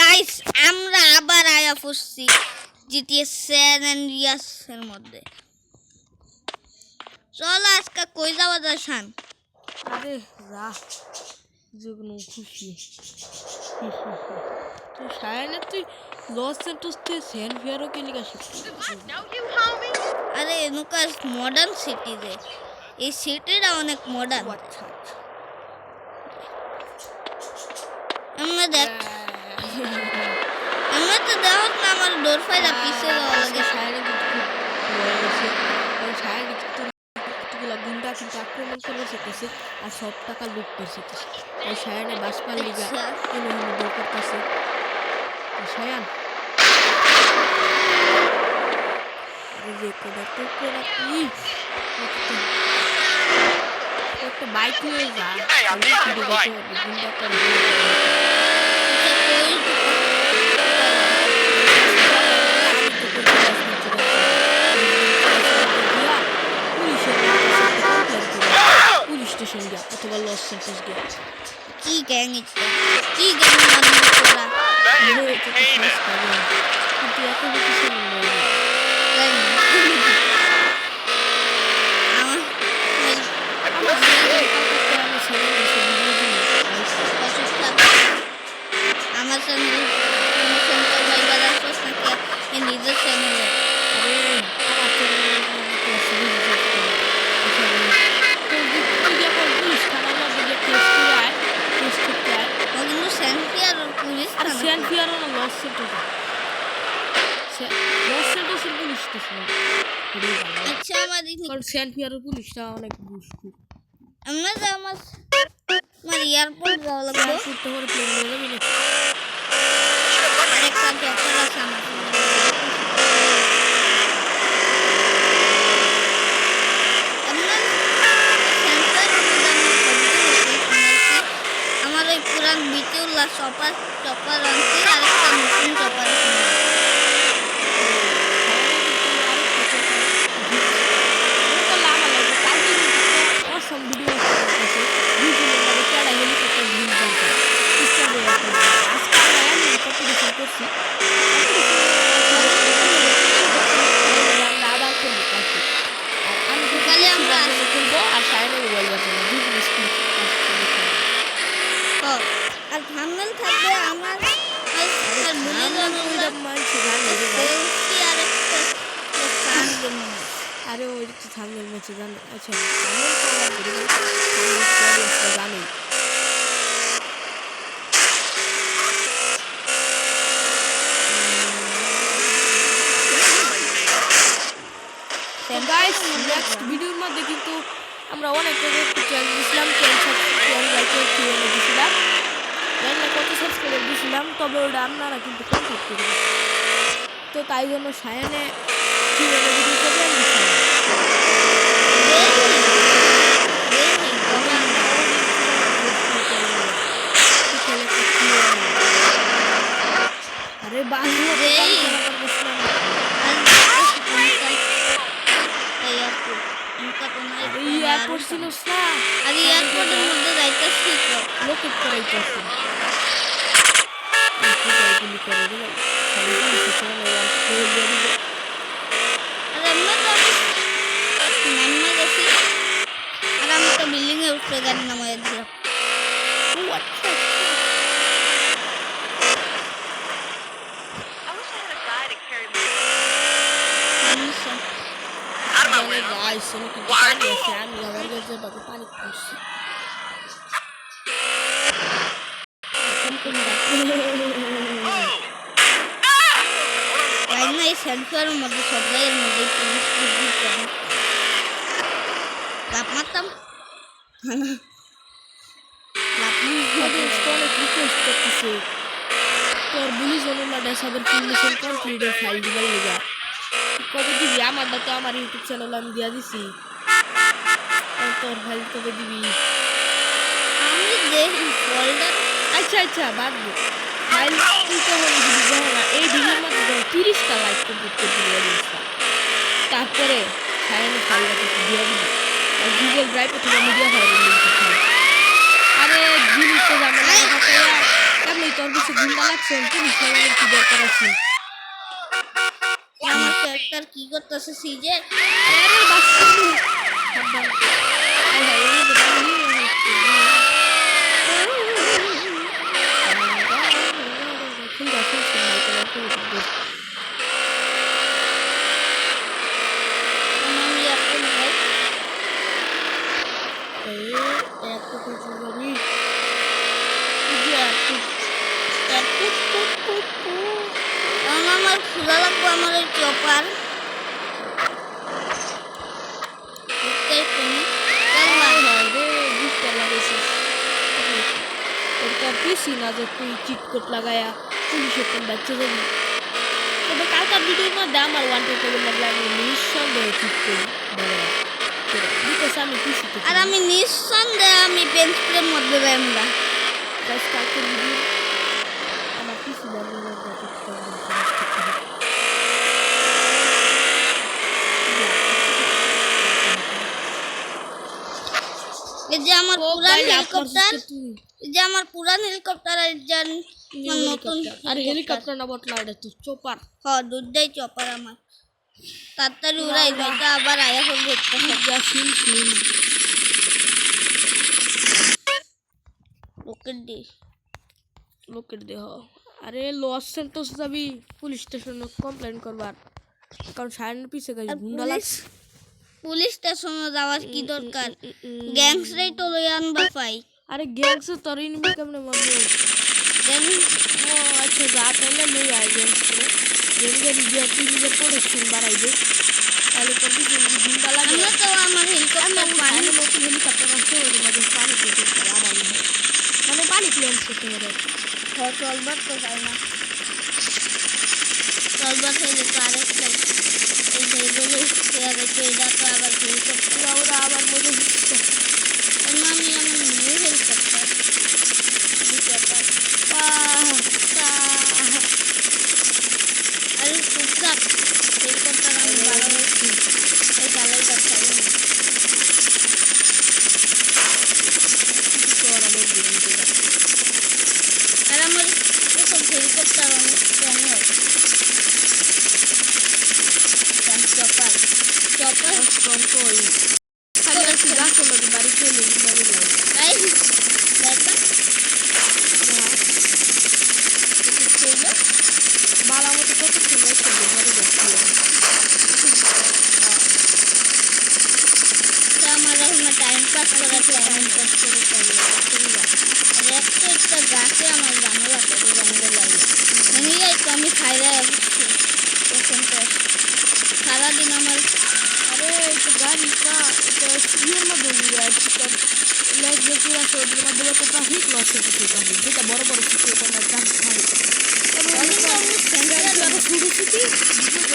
Guys আমরা আবার আয়া পড়ছি জিটিএ স্যান এন্ড রিয়াস এর মধ্যে। চলো আজকে কই যাওয়া যায় শান? আরে যা যুগ্ন খুশি। তুই সায়নে তুই লস সেন্টোস থেকে সেন ফিয়ারও কে লিখা আরে এনুকা মডার্ন সিটি রে। এই সিটিটা অনেক মডার্ন আচ্ছা আচ্ছা। আমরা দেখ আমরা তো দেখো না আমার ডোর ফাইলা পিছে যাওয়া লাগে কিন্তু কিন্তু কতগুলা গুন্ডা কিন্তু আক্রমণ করে শিখেছে আর সব টাকা লুট করে শিখেছে তাই সায়নে বাসপাল লিগা আচ্ছা। কোনো কোনো দৌড় করতেছে। সায়ান যে কোডা তো কোডা কি একটা বাইক নিয়ে যা। আমি শুধু গুন্ডা করে। পুলিশ স্টেশন গিয়া অথবা লস সেন্টার্স গিয়া কি গ্যাং এটা কি গ্যাং মানুষ তোরা মনে হচ্ছে তো শেষ পাবে কিন্তু এত কিছু মনে হয় জানি না। আমার অসুখ থাকে আমার সঙ্গে আমার সঙ্গে ভাই বাজার করছ নাকি এই নিজের চ্যানেলে ও কিন্তু সেন্সি আর পুলিশ থানা। আচ্ছা আমার পুলিশটা অনেক বুঝব আমরা যে আমার আমার এয়ারপোর্ট যাওয়া লাগবে করতে করে প্লেন নিয়ে যাবি না আরেকটা জফর আছে আমার আপনার সেন্সার আমার ওই পুরান বিটিউল্লাহ চপার চপার আনছি আরেকটা নতুন চপার সকালে আমরা আসি। ও, আর থাম্বনেল থাকবে আমার ওই আর বুলেট সেলফি আর একটা সান গেম আরে ওই তো থামনেল ম্যাচে জানো আচ্ছা থামনেল তো আমার ভিডিও থামনেল স্টোরি জানি গাইস নেক্সট ভিডিওর মধ্যে কিন্তু আমরা অনেক চ্যানেল দিয়েছিলাম চ্যানেল লাইকে কিনে দিয়েছিলাম। চ্যানেলে কত সাবস্ক্রাইবার দিয়েছিলাম তবে ওটা আপনারা কিন্তু কন্ট্যাক্ট করবেন তো তাই জন্য সায়নে আরে বাংলা এই। এই ছিল না আর এয়ারপোর্টের মধ্যে যাইতেছি লোকেট করাইতেছে গুলি করে দিলাম আর আমি তো বিল্ডিং এ উঠতে গাড়ি নামাই দিলাম ও আচ্ছা সমস্যা জানে গাইস আমি কিন্তু পানি আছে আমি আমার কাছে বাবু পানি খাচ্ছি তাই না এই সেন্সরের মধ্যে সব জায়গার মধ্যে পুলিশ পুলিশ করে লাভ মারতাম লাভ অডিয়েন্স অনেক রিকোয়েস্ট করতেছে তোর কবে দিবি? আমারটা তো আমার ইউটিউব চ্যানেল আমি দিয়া দিছি। তোর ফাইল কবে দিবি? আমি দেখি ফোল্ডার আচ্ছা আচ্ছা বাদ দে। ফাইল তুই তো হলে দিবি না এই ভিডিওর মধ্যে তিরিশটা লাইক কমপ্লিট করে দিবি তারপরে সায়নে ফাইলটা তোকে দিয়ে দিবি। আর গুগল ড্রাইভ অথবা মিডিয়া লিঙ্ক আরে জিনিস তো জানা তোর কিছু গুন্ডা লাগছে? কি দরকার আছে? আমার ক্যারেক্টার কি করতেছে সিজে আরে বাচ্চা সাবধান আই হাই এই যে বাড়ি ফুল গাছ ফুল গাছ আমি এখন ভাই এই এক কুকুর চুরি এই যে এক কুকুর কারণ আমার ক্ষুধা লাগবে আমার ওই চপার বুঝতেই তুমি পিসি না যে তুই চিট কোট লাগায়া পুলিশের কোন বাচ্চা যাবি তবে কালকার ভিডিওর মধ্যে আমার ওয়ান টু টেবিল লাগলে আমি নিঃসন্দেহে ঠিক করি। আমি আর আমি নিঃসন্দেহে আমি বেঞ্চ প্রেম মধ্যে যাই আমরা। ভিডিও আমার পিসি লাগলে লাগবে ঠিক করব এই যে আমার পুরান হেলিকপ্টার তুই। যে আমার পুরান হেলিকপ্টার আর যে আমার নতুন আর হেলিকপ্টার। না বটলা এটা তো চোপার। হ দুটাই চপার আমার। তাড়াতাড়ি উড়াই দুইটা আবার আয়া করে দেখতে যা শুন শুন। রকেট দি লোকের দেহ। আরে লস সেন্টোস যাবি পুলিশ স্টেশনে কমপ্লেন করবার। কারণ সায়নের পিছে গাছ গুন্ডা লাগছে। পুলিশ স্টেশনে যাওয়ার কি দরকার? গ্যাংসরাই তো লই আনবা পাই। আরে গ্যাংসে তোর ইনবি কেমনে মারবো দেন ও আচ্ছা যা তাহলে লই আয় গ্যাংসে গেঙ্গে নিজে তুই নিজে প্রোটেকশন বাড়াইবে তাহলে তোর যদি গুন্ডা লাগে আমরা তো আমার হেলিকপ্টার পানি। নতুন হেলিকপ্টার আছে ওই মাঝে পানি পেতে আমার মানে পানি প্লেন করতে পারে চলবার তো চাই না। চলবার হইলে তো আরেকটা এই যে এগুলো পেয়ারে তো এটা তো আবার হেলিকপ্টার ওরা ওরা আবার মজা হচ্ছে অন্য আমি আমার নিউ হেলিকপ্টার হেলিকপ্টার আরে টুকটাক হেলিকপ্টার আমি ভালো এই চালাই যাচ্ছি আর আমার এসব হেলিকপ্টার অনেক স্ট্রং হয় চপার চপার তাই দেখা ছিল তা আমার এখন টাইম পাস করা টাইম পাস করে চলে আর একটা একটা গাছে আমার জানালা করে জঙ্গল লাগে আমি যাই তো আমি খাইলে তখন তো সারাদিন আমার আরে এটা গাড়ি না এটা ইয়ের মধ্যে নিয়ে আসছি তোর লেগ যে পুরো আছে ওদের মধ্যে একটা হিট লস হচ্ছে পানি যেটা বড় বড় কিছু এটা না জাম খাই অনেক অনেক সেন্সার আরও শুরু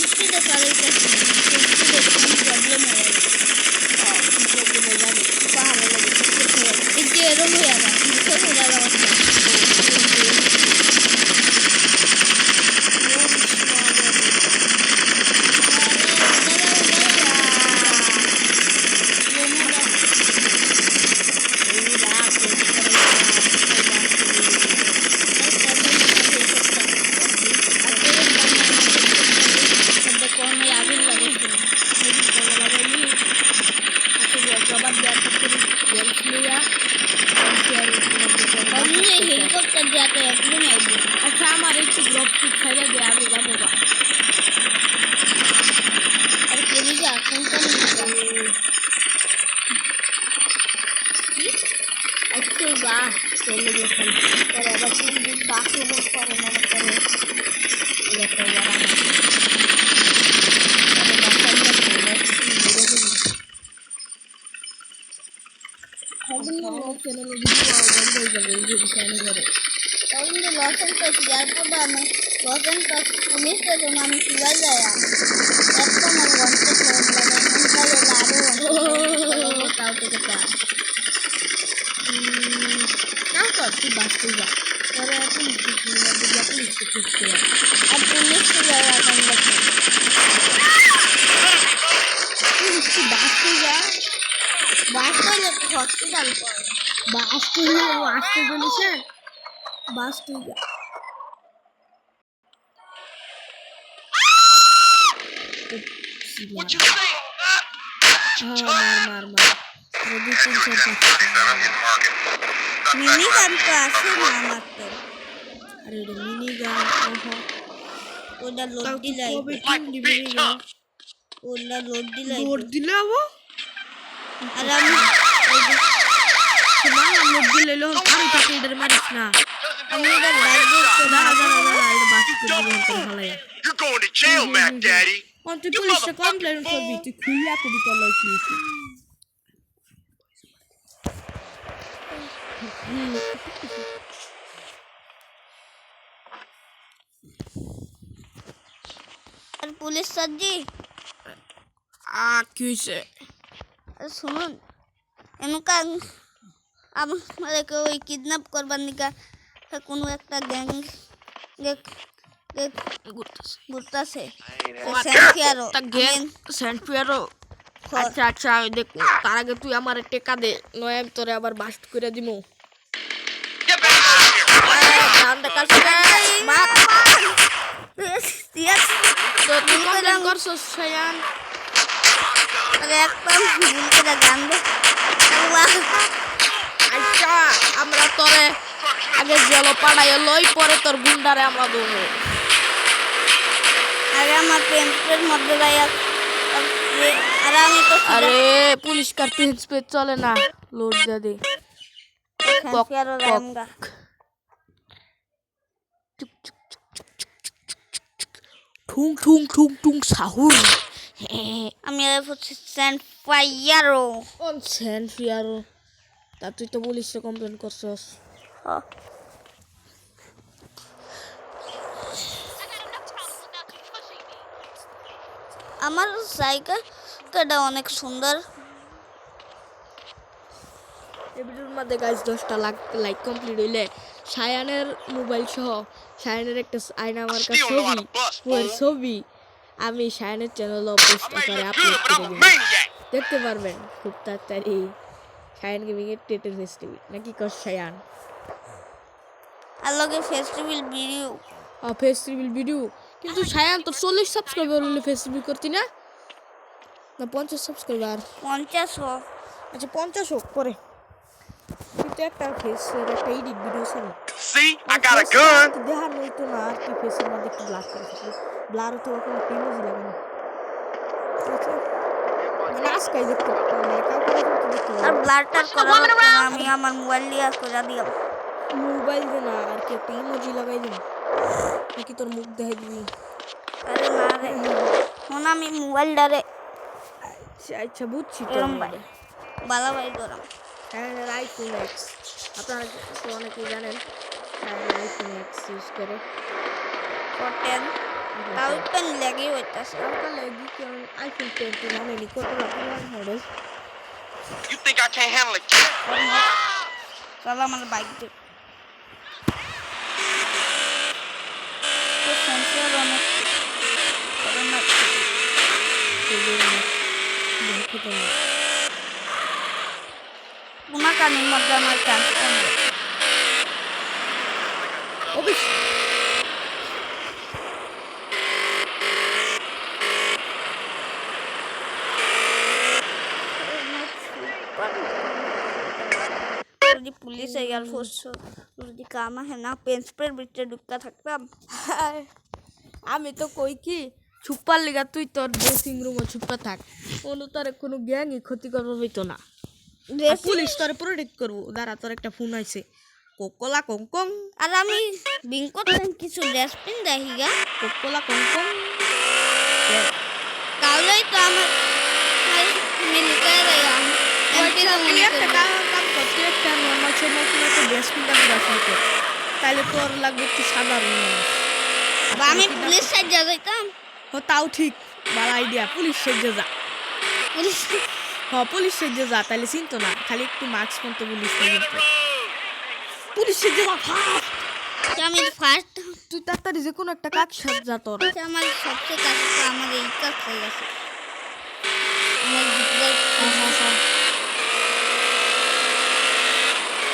必的得发微 অমনি হেলিকপ্টার দিয়ে এত একদিন আইবে আচ্ছা আমার একটু গ্রপ ঠিক খাইয়া দিয়ে আমি যাব গা। আর কেলি যা কোনটা নিয়ে আচ্ছা গা চলে গেছেন পরে আবার তিন দিন আক্রমণ করে মনে করে এরকম আবার আমার পরে বাচ্চাগুলো বলে, "তুই মেরে দিবি।" আমার চ্যানেলে ভিডিও যদি সাইনে করে তখন তো লস এন্টাস এয়ারপোর্টে আমি লস এন্টাস পুলিশ স্টেশন আমি কীভাবে যাই একটা আমার ওয়ান্টেড লোন লাগে আরও তাও থেকে পায় কাম কর তুই বাঁচতে যা পরে পুলিশ দিকে পুলিশকে ঠিক করে আর পুলিশ তো যায় এখন দেখে পুলিশ তুই বাঁচতে যা বাস করলে হসপিটাল পড়ে বাঁচতে যা ও আসতে বলেছে বাঁচতে যা What you think? Ah, হ্যাঁ মার মার মার। আরে দুই তিন চার পাঁচ মিনি গান তো আছে না আমার তো। আরে এটা মিনি গান ওহো। ওটা লোড তাও তুই দিলাই কবে like কিনলি big মিনি গান tough. ওটা লোড দিলাই লোড দিলে আবো আর আমি ওই যে না লোড দিলে লো আরে তাকে এটার মারিস না। আমি এটা দিয়ে দাঁড়া দাঁড়া দাঁড়া এটা বাস করে দিবি ভালাই You're going to jail, Mac Daddy. অন তুই পুলিশে কমপ্লেন করবি তুই খুললা কবি তো লইছি আর পুলিশ স্যারজি আ কি আর শুনুন এমকা আমাদেরকে ওই কিডন্যাপ করবার নিকা কোনো একটা গ্যাং ঘুরতেছে আচ্ছা আচ্ছা দেখ তার আগে তুই আমার টেকা দে নয় আমি তোরে আবার বাস্ট করে দিমু ভুল গান দে আচ্ছা আমরা তোরে আগে জল পাড়াই লই পরে তোর গুন্ডারে আমরা দেবো আরে আমার পেন্টের মধ্যে ভাইয়া আর আমি তো আরে পুলিশ পেজ পেজ চলে না লোড দে দে কক, আরও কক। রামগা ঠুং ঠুং ঠুং ঠুং সাহুর হ্যাঁ আমি হচ্ছে স্যান্ড ফাইয়ারো অন সেন ফিয়ারো তা তুই তো পুলিশে কমপ্লেন করছস। আমার জায়গাটা অনেক সুন্দর। এই ভিডিওর মধ্যে গাইজ দশটা লাখ লাইক কমপ্লিট হইলে সায়ানের মোবাইল সহ সায়ানের একটা আয়না আমার কাছে ছবি ওর ছবি আমি সায়ানের চ্যানেলে পোস্ট করে আপলোড করে. দেখতে পারবেন খুব তাড়াতাড়ি। সায়ান গেমিং এর টেটের ফেস্টিভ্যাল নাকি কর সায়ান আর লগে ফেস্টিভ্যাল ভিডিও ফেস্টিভ্যাল ভিডিও কিন্তু সায়ান তোর চল্লিশ সাবস্ক্রাইবার হলে ফেস্টিভ্যাল করতি না? না পঞ্চাশ সাবস্ক্রাইবার পঞ্চাশ আচ্ছা পঞ্চাশ হোক পরে। কিন্তু একটা ফেসের একটা এডিট ভিডিও ছিল See, I got a gun. দেখার হইতো না আর কি ফেসের মধ্যে একটু ব্লার করে ব্লার তো কোনো ইমেজ লাগে না আচ্ছা মানে আজকাই দেখতে পাবো, মানে কাউকে দেখতে দেখতে আর পাবো। ব্লারটার করা হচ্ছে না আমি আমার মোবাইল দিয়ে করে দিলাম মোবাইল দে না আর কি একটা ইমোজি লাগাই দিন নাকি তোর মুখ দেখাই দিবি আরে না রে এখন আমি মোবাইলটারে আচ্ছা আচ্ছা বুঝছি তো এরম ভাই বালাবাই করাম হ্যাঁ আইফোন এক্স আপনারা তো অনেকেই জানেন হ্যাঁ আইফোন এক্স ইউজ করে কটেন পেন লেগে হইতাছে হালকা লাগি কারণ আইফোন টোয়েন্টি জানেনি কত রকমের model You think I can't handle kid? চল আমার বাইক দিয়ে তো সেন্সর অনেক খতরনাক। কোনাকানির মধ্যে আমার ট্রান্সফার যদি পুলিশ এয়ার ফোর্স যদি কাম আহে না পেন ভিতরে ঢুকতে থাকতাম আমি তো কই কি ছুপার লেগা তুই তোর ড্রেসিং রুমে ছুপা থাক। কোনো তোর কোনো গ্যাংই ক্ষতি করব হইতো না। পুলিশ তোর প্রোটেক্ট করব। দাঁড়া তোর একটা ফোন আইছে। কোকোলা কঙ্কং আর আমি বিঙ্কট কিছু ডাস্টবিন দেখি গা। কোকোলা কঙ্কং তাহলেই তো আমার মিলিকে তুই একটা তুই একটা নর্মাল সময় কোনো একটা ঘোরা শুরু কর তাহলে তোর লাগবে একটু সাধারণ আমি পুলিশ সাইড যাইতাম? ও তাও ঠিক। ভালো আইডিয়া পুলিশ সেজে যা। পুলিশ হ পুলিশ সেজে যা তাহলে চিনতো না। খালি একটু মাস্ক পরতে পুলিশ কিন্তু পুলিশ সেজে যা ফাস্ট আমি ফার্স্ট তুই তাড়াতাড়ি যে কোনো একটা কাজ সাজ যা তোর আমার সবচেয়ে তো আমার এই কাজ হয়ে গেছে আমার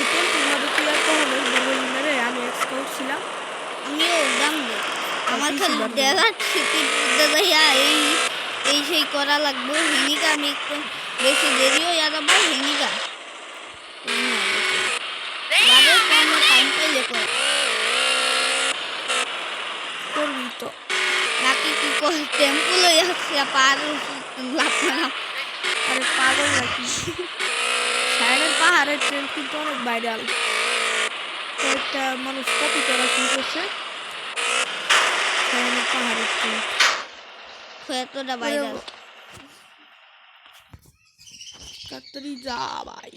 জিতবার এই টেম্পুর মধ্যে তুই আর কখনো বলবি না রে আমি এক্সপার্ট ছিলাম। উড়াম আমার খালি নেই। দেখার এই এই সেই করা লাগবে হেনিকা আমি একটু বেশি দেরিও আবার হেনিকা কর। করবি তো। নাকি কি কর টেম্পু লই আসছে পার লাভ না আরে পাগল নাকি? ট্রেন্ড কিন্তু অনেক ভাইরাল কয়েকটা মানুষ কপি করা শুরু করছে। পাহাড়ের ট্রেন্ড ভাইরাল যা ভাই।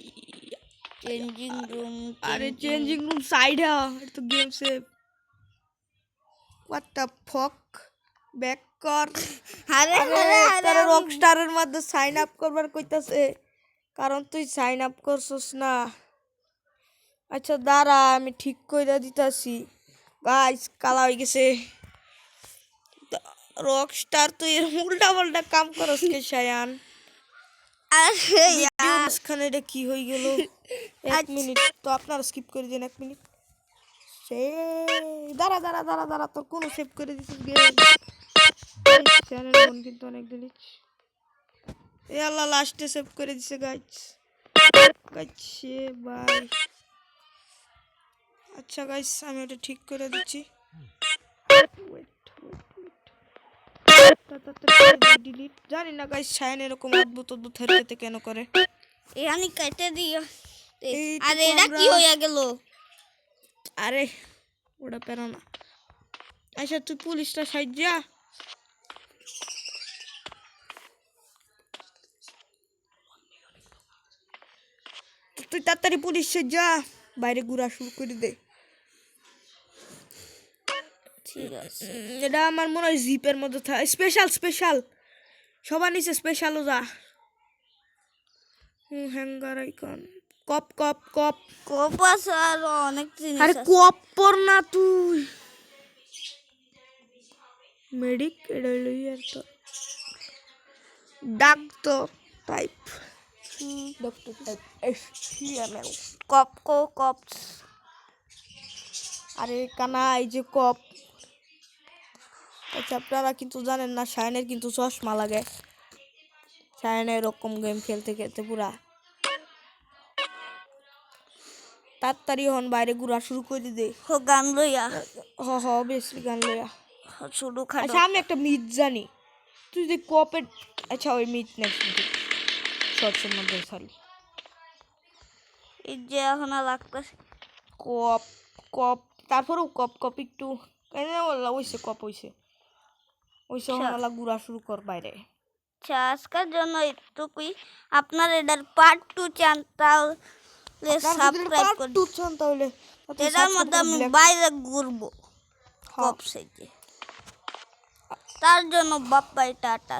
চেঞ্জিং রুম আরে চেঞ্জিং রুম সাইড তো game save what fuck back কর। আরে আরে রকস্টারের মধ্যে সাইন আপ করবার কইতাছে। কারণ তুই সাইন আপ করছস না। আচ্ছা দাঁড়া আমি ঠিক কইরা দিতাছি। গাইস কালা হয়ে গেছে। রকস্টার তুই এরকম উল্টা পাল্টা কাম করস কে সায়ান? আরে মাঝখানে এটা কি হয়ে গেল? এক আচ্ছা। মিনিট তো আপনারা স্কিপ করে দিন এক মিনিট সে দাঁড়া দাঁড়া দাঁড়া দাঁড়া তোর কোনো সেভ করে গেম চ্যানেল কিন্তু অনেক দিলিস এ আল্লাহ লাস্টে সেভ করে দিছে গাইস গাইছে বাই আচ্ছা গাইস আমি ওটা ঠিক করে দিচ্ছি। ডিলিট জানি না গাইস সায়ন এরকম অদ্ভুত অদ্ভুত হেরফেতে কেন করে? এখানে কেটে দিও আরে এটা কি হইয়া গেল? আরে ওটা পেরো না। আচ্ছা তুই পুলিশটা সাইড যা। তুই তাড়াতাড়ি পুলিশ যা। বাইরে ঘুরা শুরু করে দে। ঠিক আছে। এটা আমার মনে হয় জিপের মধ্যে থাকে স্পেশাল স্পেশাল সবার নিচে স্পেশালও যা। হ্যাঙ্গার আইকন কপ কপ কপ। কপাস আর অনেক জিনিস আরে কপ পর না তুই। মেডিক এটা ইয়ার তো। ডাক্তার টাইপ কপ কো কপ আরে কানা এই যে কপ আচ্ছা আপনারা কিন্তু জানেন না শায়নের কিন্তু চশমা লাগে। শায়ন এরকম গেম খেলতে খেলতে পুরা। তাড়াতাড়ি হন বাইরে ঘুরা শুরু করে দে হো গান লইয়া। হ হ বেশি গান লইয়া। শুধু খাটো। আচ্ছা আমি একটা মিথ জানি। তুই যদি কপের আচ্ছা ওই মিথ নেক্সট শর্টসের মধ্যে সরি এই যে এখন আর লাগতেছে কপ কপ তারপরেও কপ কপ একটু ওইসে কপ ওইসে। ওইসে আচ্ছা। হনালা ঘুরা শুরু কর বাইরে। আচ্ছা আজকের জন্য এটুকুই আপনার এটার পার্ট টু চান তাহলে সাবস্ক্রাইব করে টু চান তাহলে এটার মধ্যে আমি বাইরে ঘুরবো হ্যাঁ। কপ সেজে। তার জন্য বাপ্পাই টাটা।